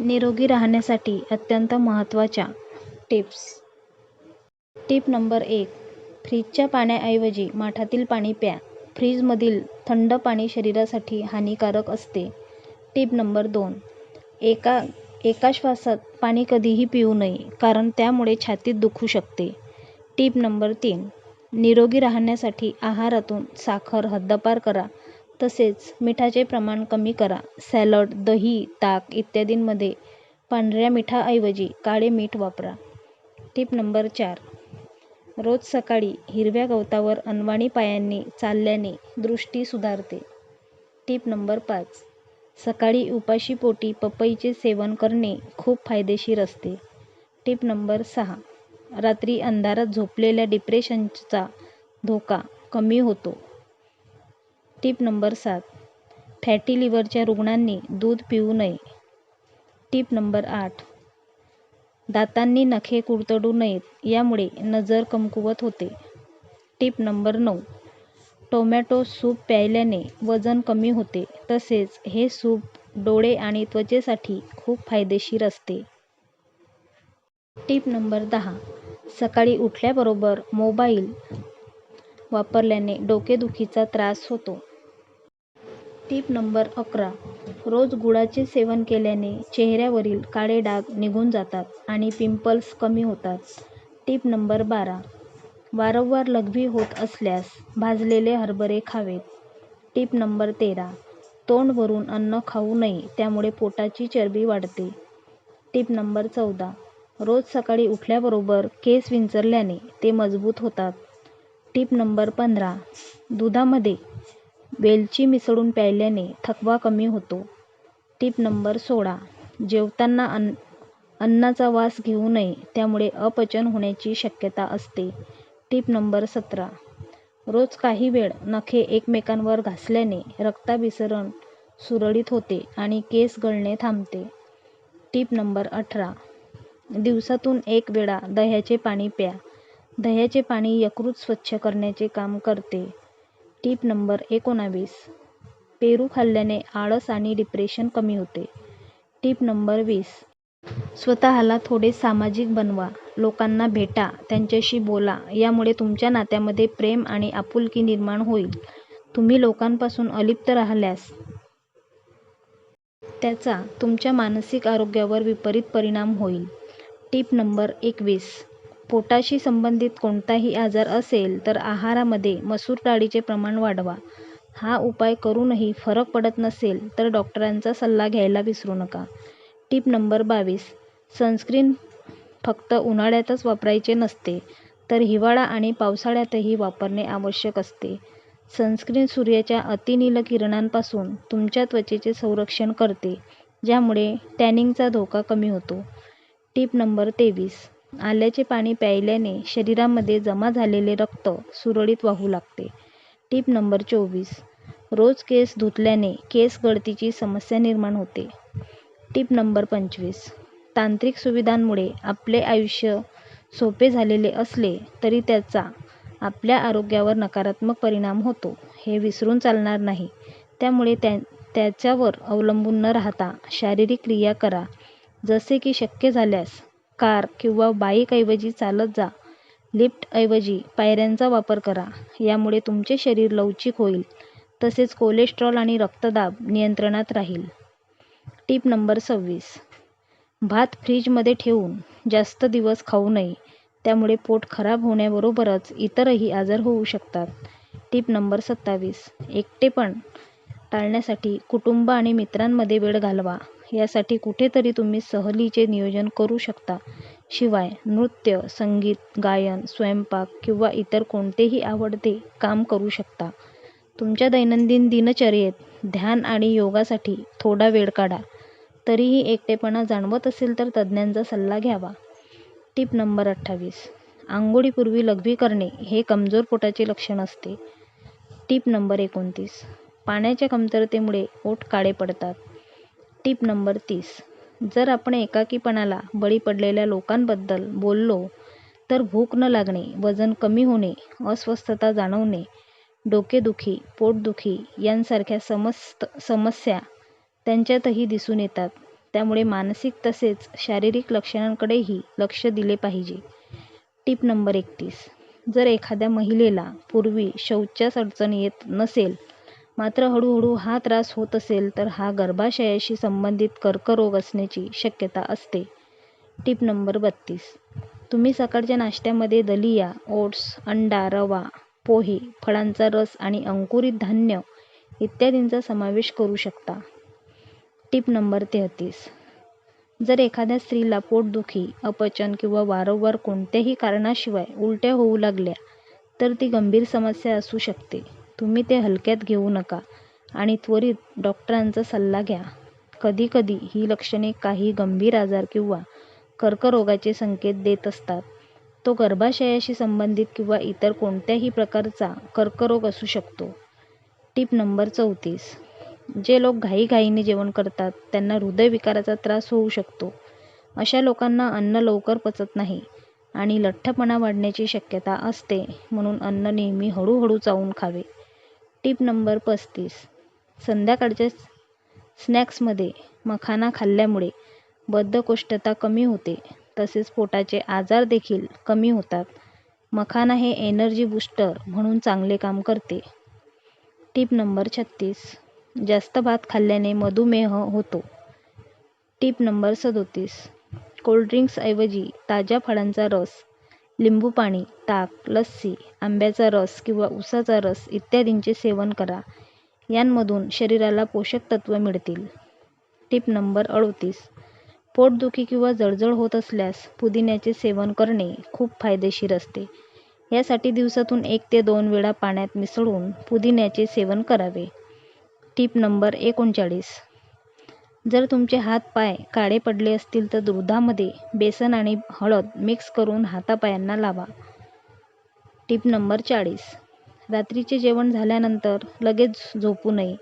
निरोगी राहण्यासाठी अत्यंत महत्त्वाच्या टिप्स. टिप नंबर एक फ्रीजच्या पाण्याऐवजी माठातील पाणी प्या. फ्रीजमधील थंड पाणी शरीरासाठी हानिकारक असते. टीप नंबर दोन एका एका श्वासात पाणी कधीही पिऊ नये कारण त्यामुळे छातीत दुखू शकते. टीप नंबर तीन निरोगी राहण्यासाठी आहारातून साखर हद्दपार करा. तसेच मिठाचे प्रमाण कमी करा. सॅलड दही ताक इत्यादींमध्ये पांढऱ्या मिठाऐवजी काळे मीठ वापरा. टीप नंबर चार. रोज सकाळी हिरव्या गवतावर अनवाणी पायांनी चालल्याने दृष्टी सुधारते. टीप नंबर पाच. सकाळी उपाशी पोटी पपईचे सेवन करणे खूप फायदेशीर असते. टीप नंबर सहा. रात्री अंधारात झोपलेल्या डिप्रेशनचा धोका कमी होतो. टीप नंबर सात. फॅटी लिव्हरच्या रुग्णांनी दूध पिऊ नये. टीप नंबर आठ. दातांनी नखे कुरतडू नयेत यामुळे नजर कमकुवत होते. टीप नंबर नऊ. टोमॅटो सूप प्यायल्याने वजन कमी होते तसेच हे सूप डोळे आणि त्वचेसाठी खूप फायदेशीर असते. टीप नंबर दहा. सकाळी उठल्याबरोबर मोबाईल वापरल्याने डोकेदुखीचा त्रास होतो. टीप नंबर अकरा. रोज गुळाचे सेवन केल्याने चेहऱ्यावरील काळे डाग निघून जातात आणि पिंपल्स कमी होतात. टीप नंबर बारा. वारंवार लघवी होत असल्यास भाजलेले हरभरे खावेत. टीप नंबर तेरा. तोंड भरून अन्न खाऊ नये त्यामुळे पोटाची चरबी वाढते. टीप नंबर चौदा. रोज सकाळी उठल्याबरोबर केस विंचरल्याने ते मजबूत होतात. टीप नंबर पंधरा. दुधामध्ये वेलची मिसळून प्यायल्याने थकवा कमी होतो. टीप नंबर सोळा. जेवताना अन्न अन्नाचा वास घेऊ नये त्यामुळे अपचन होण्याची शक्यता असते. टीप नंबर सतरा. रोज काही वेळ नखे एकमेकांवर घासल्याने रक्ताभिसरण सुरळीत होते आणि केस गळणे थांबते. टीप नंबर अठरा. दिवसातून एक वेळा दह्याचे पाणी प्या. दह्याचे पाणी यकृत स्वच्छ करण्याचे काम करते. टीप नंबर एकोणावीस. पेरू खाल्ल्याने आळस आणि डिप्रेशन कमी होते. टीप नंबर वीस. स्वतःला थोडे सामाजिक बनवा. लोकांना भेटा. त्यांच्याशी बोला. यामुळे तुमच्या नात्यामध्ये प्रेम आणि आपुलकी निर्माण होईल. तुम्ही लोकांपासून अलिप्त राहिल्यास त्याचा तुमच्या मानसिक आरोग्यावर विपरीत परिणाम होईल. टीप नंबर एकवीस. पोटाशी संबंधित कोणताही आजार असेल तर आहारामध्ये मसूर डाळीचे प्रमाण वाढवा. हा उपाय करूनही फरक पडत नसेल तर डॉक्टरांचा सल्ला घ्यायला विसरू नका. टीप नंबर बावीस. सनस्क्रीन फक्त उन्हाळ्यातच वापरायचे नसते तर हिवाळा आणि पावसाळ्यातही वापरणे आवश्यक असते. सनस्क्रीन सूर्याच्या अतिनील किरणांपासून तुमच्या त्वचेचे संरक्षण करते ज्यामुळे टॅनिंगचा धोका कमी होतो. टीप नंबर तेवीस. आल्याचे पाणी प्यायल्याने शरीरामध्ये जमा झालेले रक्त सुरळीत वाहू लागते. टीप नंबर चोवीस. रोज केस धुतल्याने केस गळतीची समस्या निर्माण होते. टीप नंबर पंचवीस. तांत्रिक सुविधांमुळे आपले आयुष्य सोपे झालेले असले तरी त्याचा आपल्या आरोग्यावर नकारात्मक परिणाम होतो हे विसरून चालणार नाही. त्यामुळे त्या त्याच्यावर अवलंबून न राहता शारीरिक क्रिया करा. जसे की शक्य झाल्यास कार किंवा बाईकऐवजी चालत जा. लिफ्टऐवजी पायऱ्यांचा वापर करा. यामुळे तुमचे शरीर लवचिक होईल. तसेच कोलेस्ट्रॉल आणि रक्तदाब नियंत्रणात राहील. टीप नंबर सव्वीस. भात फ्रीजमध्ये ठेवून जास्त दिवस खाऊ नये. त्यामुळे पोट खराब होण्याबरोबरच इतरही आजार होऊ शकतात. टीप नंबर सत्तावीस. एकटेपण टाळण्यासाठी कुटुंब आणि मित्रांमध्ये वेळ घालवा. यासाठी कुठेतरी तुम्ही सहलीचे नियोजन करू शकता. शिवाय नृत्य संगीत गायन स्वयंपाक किंवा इतर कोणतेही आवडते काम करू शकता. तुमच्या दैनंदिन दिनचर्येत ध्यान आणि योगासाठी थोडा वेळ काढा. तरीही एकटेपणा जाणवत असेल तर तज्ज्ञांचा सल्ला घ्यावा. टीप नंबर अठ्ठावीस. आंघोळीपूर्वी लघवी करणे हे कमजोर पोटाचे लक्षण असते. टीप नंबर एकोणतीस. पाण्याच्या कमतरतेमुळे ओठ काळे पडतात. टीप नंबर तीस. जर आपण एकाकीपणाला बळी पडलेल्या लोकांबद्दल बोललो तर भूक न लागणे वजन कमी होणे अस्वस्थता जाणवणे डोकेदुखी पोटदुखी यांसारख्या समस्त समस्या त्यांच्यातही दिसून येतात. त्यामुळे मानसिक तसेच शारीरिक लक्षणांकडेही लक्ष दिले पाहिजे. टीप नंबर एकतीस. जर एखाद्या महिलेला पूर्वी शौचास अडचण येत नसेल मात्र हळूहळू हा त्रास होत असेल तर हा गर्भाशयाशी संबंधित कर्करोग असण्याची शक्यता असते. टीप नंबर बत्तीस. तुम्ही सकाळच्या नाश्त्यामध्ये दलिया ओट्स अंडा रवा पोहे फळांचा रस आणि अंकुरित धान्य इत्यादींचा समावेश करू शकता. टीप नंबर तेहतीस. जर एखाद्या स्त्रीला पोटदुखी अपचन किंवा वारंवार कोणत्याही कारणाशिवाय उलट्या होऊ लागल्या तर ती गंभीर समस्या असू शकते. तुम्ही ते हलक्यात घेऊ नका आणि त्वरित डॉक्टरांचा सल्ला घ्या. कधीकधी ही लक्षणे काही गंभीर आजार किंवा कर्करोगाचे संकेत देत असतात. तो गर्भाशयाशी संबंधित किंवा इतर कोणत्याही प्रकारचा कर्करोग असू शकतो. टीप नंबर चौतीस. जे लोक घाईघाईने जेवण करतात त्यांना हृदयविकाराचा त्रास होऊ शकतो. अशा लोकांना अन्न लवकर पचत नाही आणि लठ्ठपणा वाढण्याची शक्यता असते म्हणून अन्न नेहमी हळूहळू चावून खावे. टीप नंबर पस्तीस. संध्याकाळच्या स्नॅक्समध्ये मखाना खाल्ल्यामुळे बद्धकोष्ठता कमी होते. तसेच पोटाचे आजार देखील कमी होतात. मखाना हे एनर्जी बूस्टर म्हणून चांगले काम करते. टीप नंबर छत्तीस. जास्त भात खाल्ल्याने मधुमेह होतो. टीप नंबर सदोतीस. कोल्ड्रिंक्सऐवजी ताज्या फळांचा रस लिंबू पाणी ताक लस्सी आंब्याचा रस किंवा उसाचा रस इत्यादींचे सेवन करा. यांमधून शरीराला पोषक तत्व मिळतील. टीप नंबर अडोतीस. पोटदुखी किंवा जळजळ होत असल्यास पुदिन्याचे सेवन करणे खूप फायदेशीर असते. यासाठी दिवसातून एक ते दोन वेळा पाण्यात मिसळून पुदिन्याचे सेवन करावे. टीप नंबर एकोणचाळीस. जर तुमचे हात पाय काळे पडले असतील तर दुधामध्ये बेसन आणि हळद मिक्स करून हातापायांना लावा. टीप नंबर चाळीस. रात्रीचे जेवण झाल्यानंतर लगेच झोपू नये.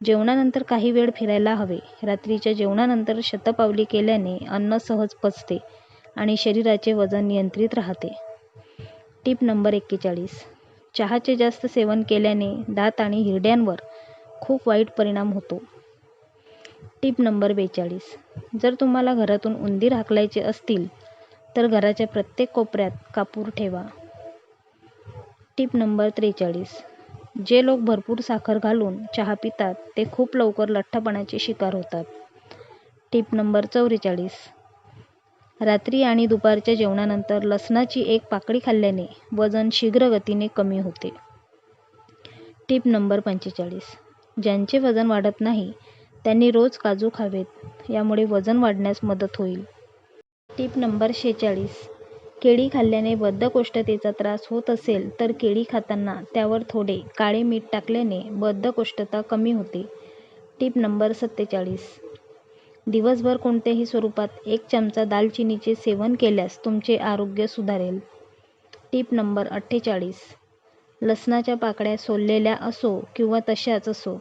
जेवणानंतर काही वेळ फिरायला हवे. रात्रीच्या जेवणानंतर शतपावली केल्याने अन्न सहज पचते आणि शरीराचे वजन नियंत्रित राहते. टीप नंबर एक्केचाळीस. चहाचे जास्त सेवन केल्याने दात आणि हिरड्यांवर खूप वाईट परिणाम होतो. टीप नंबर बेचाळीस. जर तुम्हाला घरातून उंदीर हाकलायचे असतील तर घराच्या प्रत्येक कोपऱ्यात कापूर ठेवा. टीप नंबर त्रेचाळीस. जे लोक भरपूर साखर घालून चहा पितात ते खूप लवकर लठ्ठपणाचे शिकार होतात. टीप नंबर चौवेचाळीस. रात्री आणि दुपारच्या जेवणानंतर लसणाची एक पाकळी खाल्ल्याने वजन शीघ्र गतीने कमी होते. टीप नंबर पंचेचाळीस. ज्यांचे वजन वाढत नाही त्यांनी रोज काजू खावेत. यामुळे वजन वाढण्यास मदत होईल. टीप नंबर शेचाळीस केळी खाल्ल्याने बद्धकोष्ठतेचा त्रास होत असेल तर केळी खाताना त्यावर थोडे काळे मीठ टाकल्याने बद्धकोष्ठता कमी होते. टीप नंबर सत्तेचाळीस. दिवसभर कोणत्याही स्वरूपात एक चमचा दालचिनीचे सेवन केल्यास तुमचे आरोग्य सुधारेल. टीप नंबर अठ्ठेचाळीस. लसणाच्या पाकळ्या सोललेल्या असो किंवा तशाच असो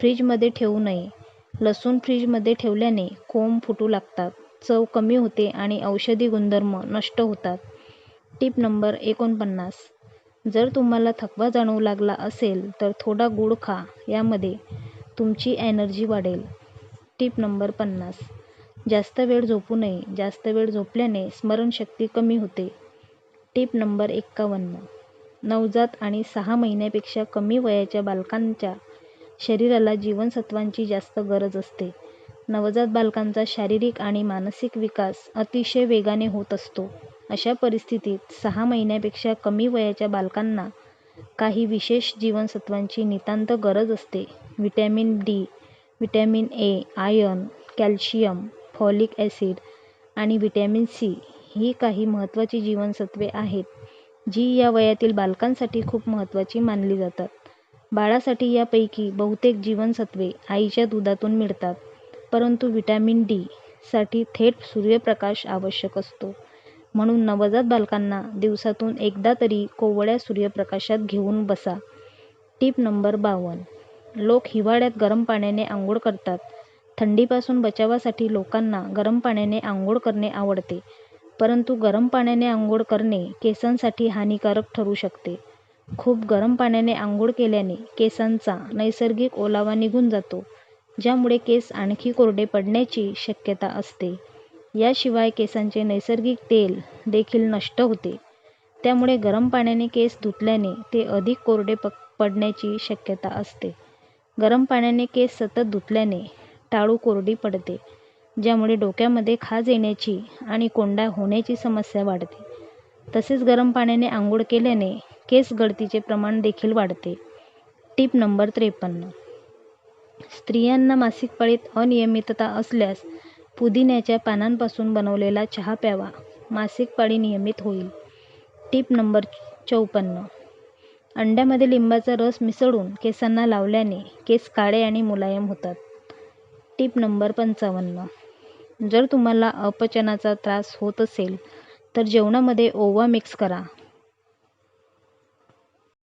फ्रीजमध्ये ठेवू नये. लसूण फ्रीजमध्ये ठेवल्याने कोंब फुटू लागतात चव कमी होते आणि औषधी गुणधर्म नष्ट होतात. टीप नंबर एकोणपन्नास. जर तुम्हाला थकवा जाणवू लागला असेल तर थोडा गूळ खा यामध्ये तुमची एनर्जी वाढेल. टीप नंबर पन्नास. जास्त वेळ झोपू नये जास्त वेळ झोपल्याने स्मरणशक्ती कमी होते. टीप नंबर एक्कावन्न. नवजात आणि सहा महिन्यापेक्षा कमी वयाच्या बालकांच्या शरीराला जीवनसत्वांची जास्त गरज असते. नवजात बालकांचा शारीरिक आणि मानसिक विकास अतिशय वेगाने होत असतो. अशा परिस्थितीत सहा महिन्यापेक्षा कमी वयाच्या बालकांना काही विशेष जीवनसत्वांची नितांत गरज असते. Vitamin D vitamin A iron calcium folic acid आणि व्हिटॅमिन सी ही काही महत्त्वाची जीवनसत्वे आहेत जी या वयातील बालकांसाठी खूप महत्त्वाची मानली जातात. बाळासाठी यापैकी बहुतेक जीवनसत्वे आईच्या दुधातून मिळतात. परंतु व्हिटॅमिन डी साठी थेट सूर्यप्रकाश आवश्यक असतो. म्हणून नवजात बालकांना दिवसातून एकदा तरी कोवळ्या सूर्यप्रकाशात घेऊन बसा. टीप नंबर बावन्न. लोक हिवाळ्यात गरम पाण्याने आंघोळ करतात. थंडीपासून बचावासाठी लोकांना गरम पाण्याने आंघोळ करणे आवडते. परंतु गरम पाण्याने आंघोळ करणे केसांसाठी हानिकारक ठरू शकते. खूप गरम पाण्याने आंघोळ केल्याने केसांचा नैसर्गिक ओलावा निघून जातो ज्यामुळे केस आणखी कोरडे पडण्याची शक्यता असते. याशिवाय केसांचे नैसर्गिक तेल देखील नष्ट होते. त्यामुळे गरम पाण्याने केस धुतल्याने ते अधिक कोरडे प पडण्याची शक्यता असते. गरम पाण्याने केस सतत धुतल्याने टाळू कोरडी पडते, ज्यामुळे डोक्यामध्ये खाज येण्याची आणि कोंडा होण्याची समस्या वाढते. तसेच गरम पाण्याने आंघोळ केल्याने केस गळतीचे प्रमाण देखील वाढते. टीप नंबर त्रेपन्न. स्त्रियांना मासिक पाळीत अनियमितता असल्यास पुदिन्याच्या पानांपासून बनवलेला चहा प्यावा. मासिक पाळी नियमित होईल. टीप नंबर चौपन्न. अंड्यामध्ये लिंबाचा रस मिसळून केसांना लावल्याने केस काळे आणि मुलायम होतात. टीप नंबर पंचावन्न. जर तुम्हाला अपचनाचा त्रास होत असेल तर जेवणामध्ये ओवा मिक्स करा.